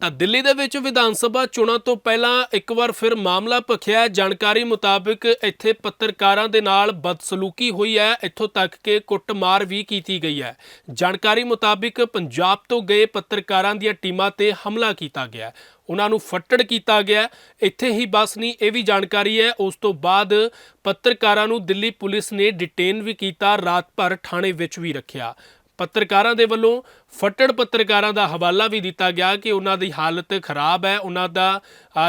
ਤਾਂ ਦਿੱਲੀ ਦੇ ਵਿੱਚ ਵਿਧਾਨ ਸਭਾ ਚੋਣਾਂ ਤੋਂ ਪਹਿਲਾਂ ਇੱਕ ਵਾਰ ਫਿਰ ਮਾਮਲਾ ਭਖਿਆ ਜਾਣਕਾਰੀ ਮੁਤਾਬਕ ਇੱਥੇ ਪੱਤਰਕਾਰਾਂ ਦੇ ਨਾਲ ਬਦਸਲੂਕੀ ਹੋਈ ਹੈ। ਇੱਥੋਂ ਤੱਕ ਕਿ ਕੁੱਟਮਾਰ ਵੀ ਕੀਤੀ ਗਈ ਹੈ। ਜਾਣਕਾਰੀ ਮੁਤਾਬਕ ਪੰਜਾਬ ਤੋਂ ਗਏ ਪੱਤਰਕਾਰਾਂ ਦੀਆਂ ਟੀਮਾਂ ਤੇ ਹਮਲਾ ਕੀਤਾ ਗਿਆ ਉਹਨਾਂ ਨੂੰ ਫੱਟੜ ਕੀਤਾ ਗਿਆ ਇੱਥੇ ਹੀ ਬਸ ਨਹੀਂ ਇਹ ਵੀ ਜਾਣਕਾਰੀ ਹੈ। ਉਸ ਤੋਂ ਬਾਅਦ ਪੱਤਰਕਾਰਾਂ ਨੂੰ ਦਿੱਲੀ ਪੁਲਿਸ ਨੇ ਡਿਟੇਨ ਵੀ ਕੀਤਾ। ਰਾਤ ਭਰ ਥਾਣੇ ਵਿੱਚ ਵੀ ਰੱਖਿਆ। ਪੱਤਰਕਾਰਾਂ ਦੇ ਵੱਲੋਂ ਫੱਟੜ ਪੱਤਰਕਾਰਾਂ ਦਾ ਹਵਾਲਾ ਵੀ ਦਿੱਤਾ ਗਿਆ ਕਿ ਉਹਨਾਂ ਦੀ ਹਾਲਤ ਖਰਾਬ ਹੈ। ਉਹਨਾਂ ਦਾ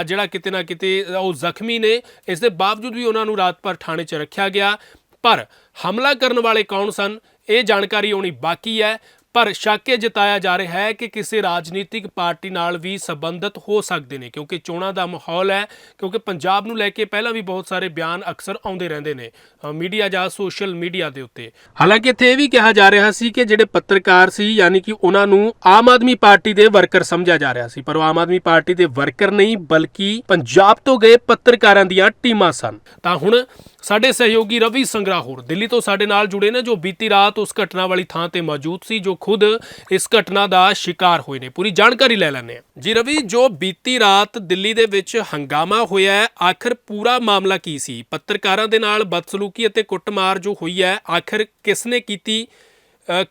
ਜਿਹੜਾ ਕਿਤੇ ਨਾ ਕਿਤੇ ਉਹ ਜ਼ਖਮੀ ਨੇ। ਇਸ ਦੇ ਬਾਵਜੂਦ ਵੀ ਉਹਨਾਂ ਨੂੰ ਰਾਤ ਭਰ ਥਾਣੇ 'ਚ ਰੱਖਿਆ ਗਿਆ। ਪਰ ਹਮਲਾ ਕਰਨ ਵਾਲੇ ਕੌਣ ਸਨ? ਇਹ ਜਾਣਕਾਰੀ ਆਉਣੀ ਬਾਕੀ ਹੈ। ਪਰ ਸ਼ੱਕ ਇਹ ਜਤਾਇਆ ਜਾ ਰਿਹਾ ਹੈ ਕਿ ਕਿਸੇ ਰਾਜਨੀਤਿਕ ਪਾਰਟੀ ਨਾਲ ਵੀ ਸੰਬੰਧਿਤ ਹੋ ਸਕਦੇ ਨੇ, ਕਿਉਂਕਿ ਚੋਣਾਂ ਦਾ ਮਾਹੌਲ ਹੈ, ਕਿਉਂਕਿ ਪੰਜਾਬ ਨੂੰ ਲੈ ਕੇ ਪਹਿਲਾਂ ਵੀ ਬਹੁਤ ਸਾਰੇ ਬਿਆਨ ਅਕਸਰ ਆਉਂਦੇ ਰਹਿੰਦੇ ਨੇ ਮੀਡੀਆ ਜਾਂ ਸੋਸ਼ਲ ਮੀਡੀਆ ਦੇ ਉੱਤੇ। ਹਾਲਾਂਕਿ ਇੱਥੇ ਇਹ ਵੀ ਕਿਹਾ ਜਾ ਰਿਹਾ ਸੀ ਕਿ ਜਿਹੜੇ ਪੱਤਰਕਾਰ ਸੀ, ਯਾਨੀ ਕਿ ਉਹਨਾਂ ਨੂੰ ਆਮ ਆਦਮੀ ਪਾਰਟੀ ਦੇ ਵਰਕਰ ਸਮਝਿਆ ਜਾ ਰਿਹਾ ਸੀ, ਪਰ ਉਹ ਆਮ ਆਦਮੀ ਪਾਰਟੀ ਦੇ ਵਰਕਰ ਨਹੀਂ, ਬਲਕਿ ਪੰਜਾਬ ਤੋਂ ਗਏ ਪੱਤਰਕਾਰਾਂ ਦੀਆਂ ਟੀਮਾਂ ਸਨ। ਤਾਂ ਹੁਣ ਸਾਡੇ ਸਹਿਯੋਗੀ ਰਵੀ ਸੰਗਰਾਹੋਰ ਦਿੱਲੀ ਤੋਂ ਸਾਡੇ ਨਾਲ ਜੁੜੇ ਨੇ ਜੋ ਬੀਤੀ ਰਾਤ ਉਸ ਘਟਨਾ ਵਾਲੀ ਥਾਂ ਤੇ ਮੌਜੂਦ ਸੀ, ਜੋ ਖੁਦ ਇਸ ਘਟਨਾ ਦਾ ਸ਼ਿਕਾਰ ਹੋਏ ਨੇ। ਪੂਰੀ ਜਾਣਕਾਰੀ ਲੈ ਲੈਂਦੇ ਹਾਂ। ਜੀ ਰਵੀ, ਜੋ ਬੀਤੀ ਰਾਤ ਦਿੱਲੀ ਦੇ ਵਿੱਚ ਹੰਗਾਮਾ ਹੋਇਆ ਹੈ, ਆਖਰ ਪੂਰਾ ਮਾਮਲਾ ਕੀ ਸੀ? ਪੱਤਰਕਾਰਾਂ ਦੇ ਨਾਲ ਬਦਸਲੂਕੀ ਅਤੇ ਕੁੱਟਮਾਰ ਜੋ ਹੋਈ ਹੈ, ਆਖਰ ਕਿਸ ਨੇ ਕੀਤੀ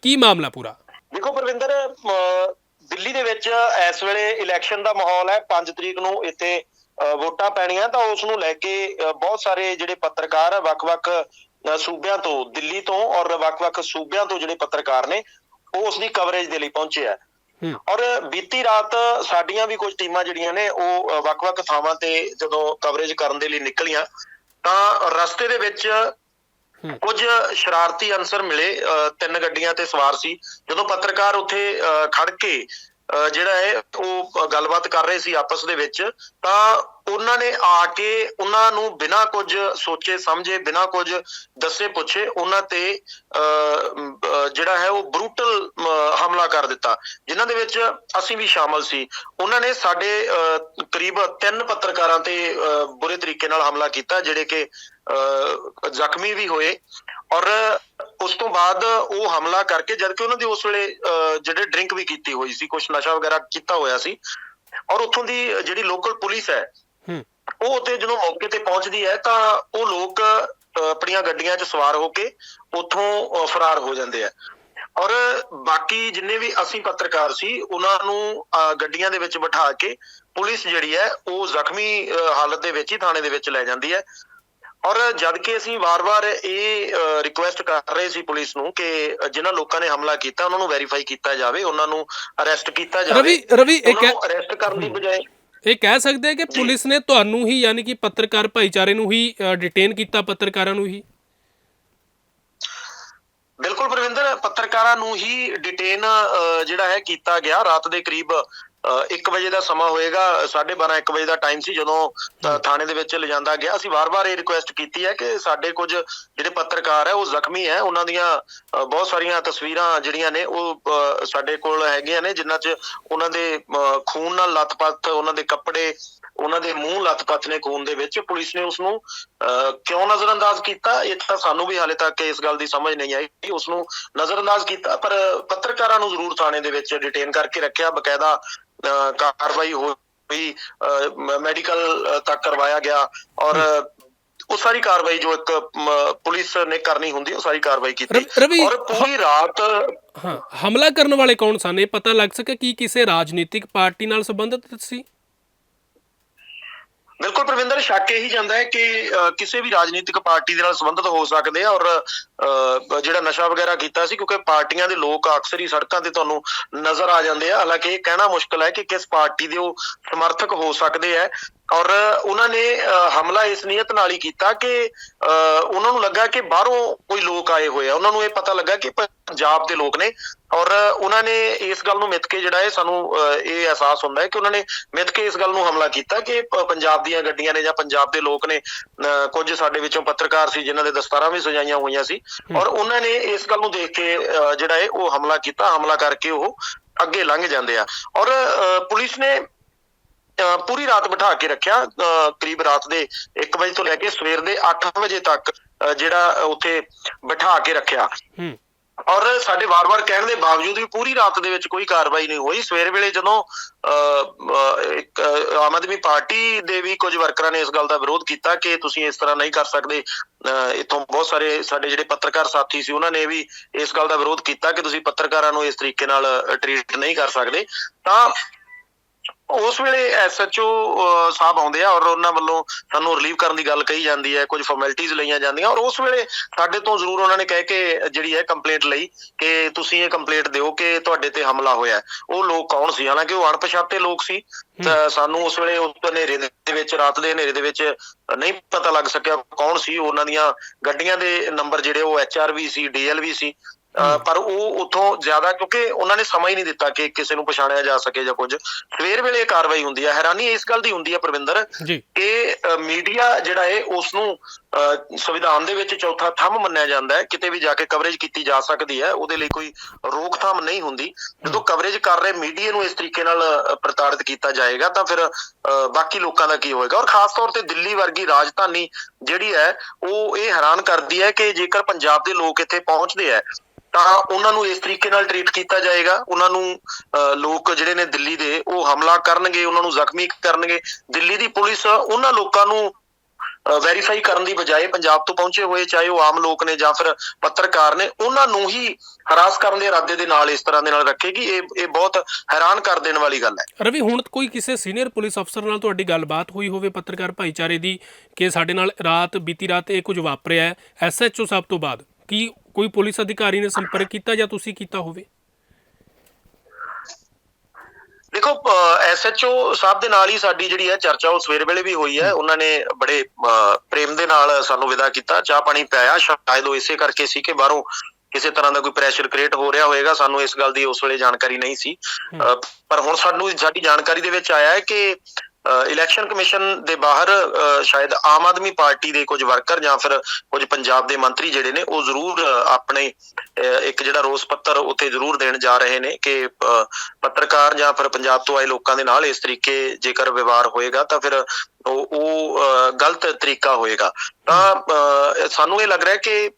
ਕੀ ਮਾਮਲਾ ਪੂਰਾ? ਦੇਖੋ ਪ੍ਰਵਿੰਦਰ ਦਿੱਲੀ ਦੇ ਵਿੱਚ ਇਸ ਵੇਲੇ ਇਲੈਕਸ਼ਨ ਦਾ ਮਾਹੌਲ ਹੈ। 5 ਤਰੀਕ ਨੂੰ ਇੱਥੇ ਵੋਟਾਂ ਪੈਣੀਆਂ ਤਾਂ ਉਸ ਨੂੰ ਲੈ ਕੇ ਬਹੁਤ ਸਾਰੇ ਜਿਹੜੇ ਪੱਤਰਕਾਰ ਵੱਖ-ਵੱਖ ਸੂਬਿਆਂ ਤੋਂ ਦਿੱਲੀ ਤੋਂ ਔਰ ਵੱਖ-ਵੱਖ ਸੂਬਿਆਂ ਤੋਂ ਜਿਹੜੇ ਪੱਤਰਕਾਰ ਨੇ ਉਹ ਉਸ ਦੀ ਕਵਰੇਜ ਦੇ ਲਈ ਪਹੁੰਚੇ ਆ। ਔਰ ਬੀਤੀ ਰਾਤ ਸਾਡੀਆਂ ਵੀ ਕੁਝ ਟੀਮਾਂ ਜਿਹੜੀਆਂ ਨੇ ਉਹ ਵੱਖ-ਵੱਖ ਥਾਵਾਂ ਤੇ ਜਦੋਂ ਕਵਰੇਜ ਕਰਨ ਦੇ ਲਈ ਨਿਕਲੀਆਂ ਤਾਂ ਰਸਤੇ ਦੇ ਵਿੱਚ। ਕੁਝ ਸ਼ਰਾਰਤੀ ਅਨਸਰ ਮਿਲੇ ਤਿੰਨ ਗੱਡੀਆਂ ਤੇ ਸਵਾਰ ਸੀ। ਜਦੋਂ ਪੱਤਰਕਾਰ ਉੱਥੇ ਖੜ ਕੇ ਜਿਹੜਾ ਹੈ ਉਹ ਗੱਲਬਾਤ ਕਰ ਰਹੇ ਸੀ ਆਪਸ ਦੇ ਵਿੱਚ। ਤਾਂ ਉਹਨਾਂ ਨੇ ਆ ਕੇ ਉਹਨਾਂ ਨੂੰ ਬਿਨਾਂ ਕੁਝ ਸੋਚੇ ਸਮਝੇ ਬਿਨਾਂ ਕੁਝ ਦੱਸੇ ਪੁੱਛੇ ਉਹਨਾਂ ਤੇ ਜਿਹੜਾ ਹੈ ਉਹ ਬਰੂਟਲ ਹਮਲਾ ਕਰ ਦਿੱਤਾ। ਜਿਨ੍ਹਾਂ ਦੇ ਵਿੱਚ ਅਸੀਂ ਵੀ ਸ਼ਾਮਲ ਸੀ। ਉਹਨਾਂ ਨੇ ਸਾਡੇ ਅ, ਕਰੀਬ ਤਿੰਨ ਪੱਤਰਕਾਰਾਂ ਤੇ ਬੁਰੇ ਤਰੀਕੇ ਨਾਲ ਹਮਲਾ ਕੀਤਾ ਜਿਹੜੇ ਕਿ ਅ, ਜ਼ਖਮੀ ਵੀ ਹੋਏ। ਔਰ ਉਸ ਤੋਂ ਬਾਅਦ ਉਹ ਹਮਲਾ ਕਰਕੇ ਜਦ ਕਿ ਉਹਨਾਂ ਦੀ ਉਸ ਵੇਲੇ ਜਿਹੜੇ ਡਰਿੰਕ ਵੀ ਕੀਤੀ ਹੋਈ ਸੀ ਕੁਝ ਨਸ਼ਾ ਵਗੈਰਾ ਕੀਤਾ ਹੋਇਆ ਸੀ। ਔਰ ਉੱਥੋਂ ਦੀ ਜਿਹੜੀ ਲੋਕਲ ਪੁਲਿਸ ਹੈ ਉਹ ਉੱਥੇ ਜਦੋਂ ਮੌਕੇ ਤੇ ਪਹੁੰਚਦੀ ਹੈ ਤਾਂ ਉਹ ਲੋਕ ਆਪਣੀਆਂ ਗੱਡੀਆਂ 'ਚ ਸਵਾਰ ਹੋ ਕੇ ਉੱਥੋਂ ਫਰਾਰ ਹੋ ਜਾਂਦੇ ਆ। ਔਰ ਬਾਕੀ ਜਿੰਨੇ ਵੀ ਅਸੀਂ ਪੱਤਰਕਾਰ ਸੀ ਉਹਨਾਂ ਨੂੰ ਗੱਡੀਆਂ ਦੇ ਵਿੱਚ ਬਿਠਾ ਕੇ ਪੁਲਿਸ ਜਿਹੜੀ ਹੈ ਉਹ ਜ਼ਖਮੀ ਹਾਲਤ ਦੇ ਵਿੱਚ ਹੀ ਥਾਣੇ ਦੇ ਵਿੱਚ ਲੈ ਜਾਂਦੀ ਹੈ। ਔਰ ਜਦ ਕਿ ਅਸੀਂ ਵਾਰ-ਵਾਰ ਇਹ ਰਿਕੁਐਸਟ ਕਰ ਰਹੇ ਸੀ ਪੁਲਿਸ ਨੂੰ ਕਿ ਜਿਨ੍ਹਾਂ ਲੋਕਾਂ ਨੇ ਹਮਲਾ ਕੀਤਾ ਉਹਨਾਂ ਨੂੰ ਵੈਰੀਫਾਈ ਕੀਤਾ ਜਾਵੇ ਉਹਨਾਂ ਨੂੰ ਅਰੈਸਟ ਕੀਤਾ ਜਾਵੇ। ਰਵੀ ਰਵੀ ਇਹ ਕਹਿ ਅਰੈਸਟ ਕਰਨ ਦੀ ਬਜਾਏ ਇਹ ਕਹਿ ਸਕਦੇ ਆ ਕਿ ਪੁਲਿਸ ਨੇ ਤੁਹਾਨੂੰ ਹੀ ਯਾਨੀ ਕਿ ਪੱਤਰਕਾਰ ਭਾਈਚਾਰੇ ਨੂੰ ਹੀ ਡਿਟੇਨ ਕੀਤਾ ਪੱਤਰਕਾਰਾਂ ਨੂੰ ਹੀ? ਬਿਲਕੁਲ ਪ੍ਰਵਿੰਦਰ ਪੱਤਰਕਾਰਾਂ ਨੂੰ ਹੀ ਡਿਟੇਨ ਜਿਹੜਾ ਹੈ ਕੀਤਾ ਗਿਆ। ਰਾਤ ਦੇ ਕਰੀਬ 1 ਵਜੇ ਦਾ ਸਮਾਂ ਹੋਏਗਾ 12:30 1 ਵਜੇ ਦਾ ਟਾਈਮ ਸੀ ਜਦੋਂ ਥਾਣੇ ਦੇ ਵਿੱਚ ਲਿਜਾਂਦਾ ਗਿਆ। ਅਸੀਂ ਵਾਰ-ਵਾਰ ਇਹ ਰਿਕੁਐਸਟ ਕੀਤੀ ਹੈ ਕਿ ਸਾਡੇ ਕੁਝ ਜਿਹੜੇ ਪੱਤਰਕਾਰ ਹੈ ਉਹ ਜ਼ਖਮੀ ਹੈ। ਉਹਨਾਂ ਦੀਆਂ ਬਹੁਤ ਸਾਰੀਆਂ ਤਸਵੀਰਾਂ ਜਿਹੜੀਆਂ ਨੇ ਉਹ ਸਾਡੇ ਕੋਲ ਹੈਗੀਆਂ ਨੇ ਜਿਨ੍ਹਾਂ 'ਚ ਉਹਨਾਂ ਦੇ ਖੂਨ ਨਾਲ ਲੱਥਪੱਥ ਉਹਨਾਂ ਦੇ ਕੱਪੜੇ ਉਹਨਾਂ ਦੇ ਮੂੰਹ ਲੱਥਪੱਥ ਨੇ ਖੂਨ ਦੇ ਵਿੱਚ ਪੁਲਿਸ ਨੇ ਉਸ ਨੂੰ ਕਿਉਂ ਨਜ਼ਰਅੰਦਾਜ਼ ਕੀਤਾ? ਇਹ ਤਾਂ ਸਾਨੂੰ ਵੀ ਹਾਲੇ ਤੱਕ ਇਸ ਗੱਲ ਦੀ ਸਮਝ ਨਹੀਂ ਆਈ ਕਿ ਉਸ ਨੂੰ ਨਜ਼ਰਅੰਦਾਜ਼ ਕੀਤਾ ਪਰ ਪੱਤਰਕਾਰਾਂ ਨੂੰ ਜ਼ਰੂਰ ਥਾਣੇ ਦੇ ਵਿੱਚ ਡਿਟੇਨ ਕਰਕੇ ਰੱਖਿਆ ਬਕਾਇਦਾ ਕਾਰਵਾਈ ਹੋਈ ਮੈਡੀਕਲ ਤੱਕ ਕਰਵਾਇਆ ਗਿਆ ਔਰ ਉਹ ਸਾਰੀ ਕਾਰਵਾਈ ਜੋ ਇੱਕ ਪੁਲਿਸ ਨੇ ਕਰਨੀ ਹੁੰਦੀ ਉਹ ਸਾਰੀ ਕਾਰਵਾਈ ਕੀਤੀ। ਔਰ ਪੂਰੀ ਰਾਤ ਹਾਂ ਹਮਲਾ ਕਰਨ ਵਾਲੇ ਕੌਣ ਸਨ? ਇਹ ਪਤਾ ਲੱਗ ਸਕੇ ਕਿ ਕਿਸੇ ਰਾਜਨੀਤਿਕ ਪਾਰਟੀ ਨਾਲ ਸੰਬੰਧਿਤ ਸੀ। ਬਿਲਕੁਲ ਪ੍ਰਵਿੰਦਰ ਸ਼ੱਕ ਇਹੀ ਜਾਂਦਾ ਹੈ ਕਿ ਅ, ਕਿਸੇ ਵੀ ਰਾਜਨੀਤਿਕ ਪਾਰਟੀ ਦੇ ਨਾਲ ਸੰਬੰਧਿਤ ਹੋ ਸਕਦੇ ਆ ਔਰ ਅ, ਜਿਹੜਾ ਨਸ਼ਾ ਵਗੈਰਾ ਕੀਤਾ ਸੀ ਕਿਉਂਕਿ ਪਾਰਟੀਆਂ ਦੇ ਲੋਕ ਅਕਸਰ ਹੀ ਸੜਕਾਂ ਤੇ ਤੁਹਾਨੂੰ ਨਜ਼ਰ ਆ ਜਾਂਦੇ ਆ। ਹਾਲਾਂਕਿ ਇਹ ਕਹਿਣਾ ਮੁਸ਼ਕਲ ਹੈ ਕਿ ਕਿਸ ਪਾਰਟੀ ਦੇ ਉਹ ਸਮਰਥਕ ਹੋ ਸਕਦੇ ਆ ਔਰ ਉਹਨਾਂ ਨੇ ਹਮਲਾ ਇਸ ਨੀਅਤ ਨਾਲ ਹੀ ਕੀਤਾ ਕਿ ਉਹਨਾਂ ਨੂੰ ਲੱਗਾ ਕਿ ਬਾਹਰੋਂ ਕੋਈ ਲੋਕ ਆਏ ਹੋਏ ਆ। ਉਹਨਾਂ ਨੂੰ ਇਹ ਪਤਾ ਲੱਗਾ ਕਿ ਪੰਜਾਬ ਦੇ ਲੋਕ ਨੇ। ਔਰ ਉਹਨਾਂ ਨੇ ਇਸ ਗੱਲ ਨੂੰ ਮਿੱਥ ਕੇ ਜਿਹੜਾ ਹੈ ਸਾਨੂੰ ਇਹ ਅਹਿਸਾਸ ਹੁੰਦਾ ਹੈ ਕਿ ਉਹਨਾਂ ਨੇ ਮਿੱਥ ਕੇ ਇਸ ਗੱਲ ਨੂੰ ਹਮਲਾ ਕੀਤਾ ਕਿ ਪੰਜਾਬ ਦੀਆਂ ਗੱਡੀਆਂ ਨੇ ਜਾਂ ਪੰਜਾਬ ਦੇ ਲੋਕ ਨੇ ਕੁਝ ਸਾਡੇ ਵਿੱਚੋਂ ਪੱਤਰਕਾਰ ਸੀ ਜਿਨ੍ਹਾਂ ਦੇ ਦਸਤਾਰਾਂ ਵੀ ਸਜਾਈਆਂ ਹੋਈਆਂ ਸੀ। ਔਰ ਉਹਨਾਂ ਨੇ ਇਸ ਗੱਲ ਨੂੰ ਦੇਖ ਕੇ ਜਿਹੜਾ ਹੈ ਉਹ ਹਮਲਾ ਕੀਤਾ। ਹਮਲਾ ਕਰਕੇ ਉਹ ਅੱਗੇ ਲੰਘ ਜਾਂਦੇ ਆ। ਔਰ ਪੁਲਿਸ ਨੇ ਪੂਰੀ ਰਾਤ ਬਿਠਾ ਕੇ ਰੱਖਿਆ ਕਰੀਬ ਰਾਤ ਦੇ 1 ਵਜੇ ਤੋਂ ਲੈ ਕੇ ਸਵੇਰ ਦੇ 8 ਵਜੇ ਤੱਕ ਜਿਹੜਾ ਉੱਥੇ ਬਿਠਾ ਕੇ ਰੱਖਿਆ। ਹੂੰ। ਔਰ ਸਾਡੇ ਵਾਰ-ਵਾਰ ਕਹਿਣ ਦੇ ਬਾਵਜੂਦ ਵੀ ਪੂਰੀ ਰਾਤ ਦੇ ਵਿੱਚ ਕੋਈ ਕਾਰਵਾਈ ਨਹੀਂ ਹੋਈ। ਸਵੇਰ ਵੇਲੇ ਜਦੋਂ ਅ, ਆਮ ਆਦਮੀ ਪਾਰਟੀ ਦੇ ਵੀ ਕੁਝ ਵਰਕਰਾਂ ਨੇ ਇਸ ਗੱਲ ਦਾ ਵਿਰੋਧ ਕੀਤਾ ਕਿ ਤੁਸੀਂ ਇਸ ਤਰ੍ਹਾਂ ਨਹੀਂ ਕਰ ਸਕਦੇ। ਇੱਥੋਂ ਬਹੁਤ ਸਾਰੇ ਸਾਡੇ ਜਿਹੜੇ ਪੱਤਰਕਾਰ ਸਾਥੀ ਸੀ ਉਹਨਾਂ ਨੇ ਵੀ ਇਸ ਗੱਲ ਦਾ ਵਿਰੋਧ ਕੀਤਾ ਕਿ ਤੁਸੀਂ ਪੱਤਰਕਾਰਾਂ ਨੂੰ ਇਸ ਤਰੀਕੇ ਨਾਲ ਟ੍ਰੀਟ ਨਹੀਂ ਕਰ ਸਕਦੇ। ਤਾਂ ਉਸ ਵੇਲੇ ਐਸਐਚਓ ਸਾਹਿਬ ਆਉਂਦੇ ਆ ਔਰ ਉਹਨਾਂ ਵੱਲੋਂ ਸਾਨੂੰ ਰਿਲੀਵ ਕਰਨ ਦੀ ਗੱਲ ਕਹੀ ਜਾਂਦੀ ਹੈ ਕੁਝ ਫਾਰਮੈਲਿਟੀਆਂ ਲਈਆਂ ਜਾਂਦੀਆਂ। ਔਰ ਉਸ ਵੇਲੇ ਸਾਡੇ ਤੋਂ ਜ਼ਰੂਰ ਉਹਨਾਂ ਨੇ ਕਹਿ ਕੇ ਜਿਹੜੀ ਹੈ ਕੰਪਲੇਂਟ ਲਈ ਕਿ ਤੁਸੀਂ ਇਹ ਕੰਪਲੇਂਟ ਦਿਓ ਕਿ ਤੁਹਾਡੇ ਤੇ ਹਮਲਾ ਹੋਇਆ। ਉਹ ਲੋਕ ਕੌਣ ਸੀ? ਹਾਲਾਂਕਿ ਉਹ ਅਣਪਛਾਤੇ ਲੋਕ ਸੀ। ਤਾਂ ਸਾਨੂੰ ਉਸ ਵੇਲੇ ਉਸ ਹਨੇਰੇ ਦੇ ਵਿੱਚ ਰਾਤ ਦੇ ਹਨੇਰੇ ਦੇ ਵਿੱਚ ਨਹੀਂ ਪਤਾ ਲੱਗ ਸਕਿਆ ਕੌਣ ਸੀ। ਉਹਨਾਂ ਦੀਆਂ ਗੱਡੀਆਂ ਦੇ ਨੰਬਰ ਜਿਹੜੇ ਉਹ ਐਚਆਰਵੀ ਸੀ ਡੀਐਲਵੀ ਸੀ। ਪਰ ਉਹ ਉਥੋਂ ਜ਼ਿਆਦਾ ਕਿਉਂਕਿ ਉਹਨਾਂ ਨੇ ਸਮਾਂ ਹੀ ਨਹੀਂ ਦਿੱਤਾ ਕਿ ਕਿਸੇ ਨੂੰ ਪਛਾਣਿਆ ਜਾ ਸਕੇ ਜਾਂ ਕੁਝ। ਸਵੇਰ ਵੇਲੇ ਇਹ ਕਾਰਵਾਈ ਹੁੰਦੀ ਹੈ ਹੈਰਾਨੀ ਇਸ ਗੱਲ ਦੀ ਹੁੰਦੀ ਹੈ ਪ੍ਰਵਿੰਦਰ ਜੀ। ਕਿ ਮੀਡੀਆ ਜਿਹੜਾ ਹੈ ਉਸ ਨੂੰ ਸੰਵਿਧਾਨ ਦੇ ਵਿੱਚ ਚੌਥਾ ਥੰਮ ਮੰਨਿਆ ਜਾਂਦਾ ਹੈ ਕਿਤੇ ਵੀ ਜਾ ਕੇ ਕਵਰੇਜ ਕੀਤੀ ਜਾ ਸਕਦੀ ਹੈ ਉਹਦੇ ਲਈ ਕੋਈ ਰੋਕਥਾਮ ਨਹੀਂ ਹੁੰਦੀ। ਜਦੋਂ ਕਵਰੇਜ ਕਰ ਰਹੇ ਮੀਡੀਆ ਨੂੰ ਇਸ ਤਰੀਕੇ ਨਾਲ ਪ੍ਰਤਾੜਿਤ ਕੀਤਾ ਜਾਏਗਾ ਤਾਂ ਫਿਰ ਅਹ, ਬਾਕੀ ਲੋਕਾਂ ਦਾ ਕੀ ਹੋਏਗਾ? ਔਰ ਖਾਸ ਤੌਰ ਤੇ ਦਿੱਲੀ ਵਰਗੀ ਰਾਜਧਾਨੀ ਜਿਹੜੀ ਹੈ ਉਹ ਇਹ ਹੈਰਾਨ ਕਰਦੀ ਹੈ ਕਿ ਜੇਕਰ ਪੰਜਾਬ ਦੇ ਲੋਕ ਇੱਥੇ ਪਹੁੰਚਦੇ ਹੈ ਤਾਂ ਉਹਨਾਂ ਨੂੰ ਇਸ ਤਰੀਕੇ ਨਾਲ ਟਰੀਟ ਕੀਤਾ ਜਾਏਗਾ। ਉਹਨਾਂ ਨੂੰ ਅਹ, ਲੋਕ ਜਿਹੜੇ ਨੇ ਦਿੱਲੀ ਦੇ ਉਹ ਹਮਲਾ ਕਰਨਗੇ ਉਹਨਾਂ ਨੂੰ ਜ਼ਖਮੀ ਕਰਨਗੇ। ਦਿੱਲੀ ਦੀ ਪੁਲਿਸ ਉਹਨਾਂ ਲੋਕਾਂ ਨੂੰ ਵੈਰੀਫਾਈ ਕਰਨ ਦੀ ਬਜਾਏ ਪੰਜਾਬ ਤੋਂ ਪਹੁੰਚੇ ਹੋਏ ਚਾਹੇ ਉਹ ਆਮ ਲੋਕ ਨੇ ਜਾਂ ਫਿਰ ਪੱਤਰਕਾਰ ਨੇ, ਉਹਨਾਂ ਨੂੰ ਹੀ ਹਰਾਸ ਕਰਨ ਦੇ ਇਰਾਦੇ ਦੇ ਨਾਲ ਇਸ ਤਰ੍ਹਾਂ ਦੇ ਨਾਲ ਰੱਖੇਗੀ। ਇਹ ਇਹ ਬਹੁਤ ਹੈਰਾਨ ਕਰ ਦੇਣ ਵਾਲੀ ਗੱਲ ਹੈ। ਰਵੀ, ਹੁਣ ਕੋਈ ਕਿਸੇ ਸੀਨੀਅਰ ਪੁਲਿਸ ਅਫਸਰ ਨਾਲ ਤੁਹਾਡੀ ਗੱਲਬਾਤ ਹੋਈ ਹੋਵੇ ਪੱਤਰਕਾਰ ਭਾਈਚਾਰੇ ਦੀ ਕਿ ਸਾਡੇ ਨਾਲ ਰਾਤ ਬੀਤੀ ਰਾਤ ਇਹ ਕੁਝ ਵਾਪਰਿਆ ਹੈ ਐਸਐਚਓ ਸਾਹਿਬ ਤੋਂ ਬਾਅਦ ਕੀ ਕੋਈ ਪੁਲਿਸ ਅਧਿਕਾਰੀ ਨੇ ਸੰਪਰਕ ਕੀਤਾ ਜਾਂ ਤੁਸੀਂ ਕੀਤਾ ਹੋਵੇ? ਦੇਖੋ ਐਸਐਚਓ ਸਾਹਿਬ ਦੇ ਨਾਲ ਹੀ ਸਾਡੀ ਜਿਹੜੀ ਹੈ ਚਰਚਾ ਉਹ ਸਵੇਰ ਵੇਲੇ ਵੀ ਹੋਈ ਹੈ। ਉਹਨਾਂ ਨੇ ਬੜੇ ਪ੍ਰੇਮ ਦੇ ਨਾਲ ਸਾਨੂੰ ਵਿਦਾ ਕੀਤਾ। ਚਾਹ ਪਾਣੀ ਪਿਆਇਆ। ਸ਼ਾਇਦ ਉਹ ਇਸੇ ਕਰਕੇ ਸੀ ਕਿ ਬਾਹਰੋਂ ਕਿਸੇ ਤਰ੍ਹਾਂ ਦਾ ਕੋਈ ਪ੍ਰੈਸ਼ਰ ਕ੍ਰੀਏਟ ਹੋ ਰਿਹਾ ਹੋਵੇਗਾ। ਸਾਨੂੰ ਇਸ ਗੱਲ ਦੀ ਉਸ ਵੇਲੇ ਜਾਣਕਾਰੀ ਨਹੀਂ ਸੀ। ਪਰ ਹੁਣ ਸਾਨੂੰ ਸਾਡੀ ਜਾਣਕਾਰੀ ਦੇ ਵਿੱਚ ਆਇਆ ਹੈ ਕਿ ਇਲੈਕਸ਼ਨ ਕਮਿਸ਼ਨ ਦੇ ਬਾਹਰ ਸ਼ਾਇਦ ਆਮ ਆਦਮੀ ਪਾਰਟੀ ਦੇ ਕੁਝ ਵਰਕਰ ਜਾਂ ਫਿਰ ਕੁਝ ਪੰਜਾਬ ਦੇ ਮੰਤਰੀ ਜਿਹੜੇ ਨੇ, ਉਹ ਜ਼ਰੂਰ ਆਪਣੇ ਇੱਕ ਜਿਹੜਾ ਰੋਸ ਪੱਤਰ ਉੱਥੇ ਜ਼ਰੂਰ ਦੇਣ ਜਾ ਰਹੇ ਨੇ ਕਿ ਪੱਤਰਕਾਰ ਜਾਂ ਫਿਰ ਪੰਜਾਬ ਤੋਂ ਆਏ ਲੋਕਾਂ ਦੇ ਨਾਲ ਇਸ ਤਰੀਕੇ ਜੇਕਰ ਵਿਵਹਾਰ ਹੋਏਗਾ ਤਾਂ ਫਿਰ ਉਹ ਗਲਤ ਤਰੀਕਾ ਹੋਏਗਾ। ਤਾਂ ਸਾਨੂੰ ਇਹ ਲੱਗ ਰਿਹਾ ਕਿ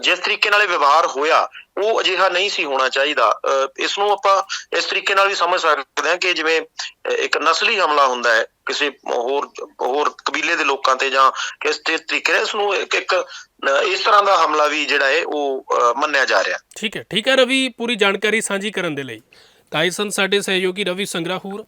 ਜਿਸ ਤਰੀਕੇ ਨਾਲ ਇਹ ਵਿਵਹਾਰ ਹੋਇਆ, ਉਹ ਅਜਿਹਾ ਨਹੀਂ ਸੀ ਹੋਣਾ ਚਾਹੀਦਾ। ਇਸ ਨੂੰ ਆਪਾਂ ਇਸ ਤਰੀਕੇ ਨਾਲ ਵੀ ਸਮਝ ਸਕਦੇ ਹਾਂ ਕਿ ਜਿਵੇਂ ਇੱਕ ਨਸਲੀ ਹਮਲਾ ਹੁੰਦਾ ਹੈ, ਕਿਸੇ ਹੋਰ ਹੋਰ ਕਬੀਲੇ ਦੇ ਲੋਕਾਂ ਤੇ ਜਾਂ ਕਿਸ ਤਰੀਕੇ ਨਾਲ ਇਸ ਨੂੰ ਇੱਕ ਇੱਕ ਇਸ ਤਰ੍ਹਾਂ ਦਾ ਹਮਲਾ ਵੀ ਜਿਹੜਾ ਹੈ ਉਹ ਮੰਨਿਆ ਜਾ ਰਿਹਾ। ਠੀਕ ਹੈ ਠੀਕ ਹੈ ਰਵੀ, ਪੂਰੀ ਜਾਣਕਾਰੀ ਸਾਂਝੀ ਕਰਨ ਦੇ ਲਈ। ਤਾਂ ਇਹ ਸਨ ਸਾਡੇ ਸਹਿਯੋਗੀ ਰਵੀ ਸੰਗਰਾਹੂਰ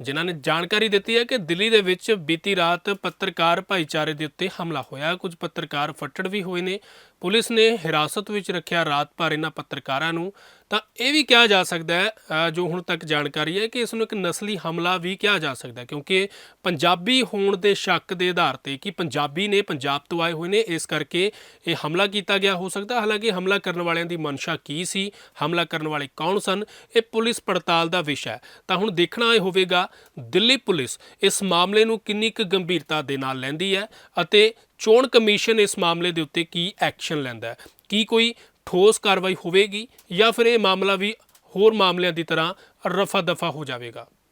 ਜਿਨ੍ਹਾਂ ਨੇ ਜਾਣਕਾਰੀ ਦਿੱਤੀ ਹੈ ਕਿ ਦਿੱਲੀ ਦੇ ਵਿੱਚ ਬੀਤੀ ਰਾਤ ਪੱਤਰਕਾਰ ਭਾਈਚਾਰੇ ਦੇ ਉੱਤੇ ਹਮਲਾ ਹੋਇਆ। ਕੁਝ ਪੱਤਰਕਾਰ ਫੱਟੜ ਵੀ ਹੋਏ ਨੇ। ਪੁਲਿਸ ਨੇ ਹਿਰਾਸਤ ਵਿੱਚ ਰੱਖਿਆ ਰਾਤ ਭਰ ਇਹਨਾਂ ਪੱਤਰਕਾਰਾਂ ਨੂੰ, ਤਾਂ ਇਹ ਵੀ ਕਿਹਾ ਜਾ ਸਕਦਾ ਹੈ ਜੋ ਹੁਣ ਤੱਕ ਜਾਣਕਾਰੀ ਹੈ ਕਿ ਇਸ ਨੂੰ ਇੱਕ ਨਸਲੀ ਹਮਲਾ ਵੀ ਕਿਹਾ ਜਾ ਸਕਦਾ ਕਿਉਂਕਿ ਪੰਜਾਬੀ ਹੋਣ ਦੇ ਸ਼ੱਕ ਦੇ ਆਧਾਰ ਤੇ ਕਿ ਪੰਜਾਬੀ ਨੇ ਪੰਜਾਬ ਤੋਂ ਆਏ ਹੋਏ ਨੇ, ਇਸ ਕਰਕੇ ਇਹ ਹਮਲਾ ਕੀਤਾ ਗਿਆ ਹੋ ਸਕਦਾ ਹਾਲਾਂਕਿ ਹਮਲਾ ਕਰਨ ਵਾਲਿਆਂ ਦੀ ਮਨਸ਼ਾ ਕੀ ਸੀ, ਹਮਲਾ ਕਰਨ ਵਾਲੇ ਕੌਣ ਸਨ, ਇਹ ਪੁਲਿਸ ਪੜਤਾਲ ਦਾ ਵਿਸ਼ਾ ਹੈ। ਤਾਂ ਹੁਣ ਦੇਖਣਾ ਇਹ ਹੋਵੇਗਾ, ਦਿੱਲੀ ਪੁਲਿਸ ਇਸ ਮਾਮਲੇ ਨੂੰ ਕਿੰਨੀ ਕੁ ਗੰਭੀਰਤਾ ਦੇ ਨਾਲ ਲੈਂਦੀ ਹੈ ਅਤੇ ਚੋਣ ਕਮਿਸ਼ਨ ਇਸ ਮਾਮਲੇ ਦੇ ਉੱਤੇ ਕੀ ਐਕਸ਼ਨ ਲੈਂਦਾ ਹੈ? ਕੀ ਕੋਈ ਠੋਸ ਕਾਰਵਾਈ ਹੋਵੇਗੀ ਜਾਂ ਫਿਰ ਇਹ ਮਾਮਲਾ ਵੀ ਹੋਰ ਮਾਮਲਿਆਂ ਦੀ ਤਰ੍ਹਾਂ ਰਫਾ ਦਫਾ ਹੋ ਜਾਵੇਗਾ?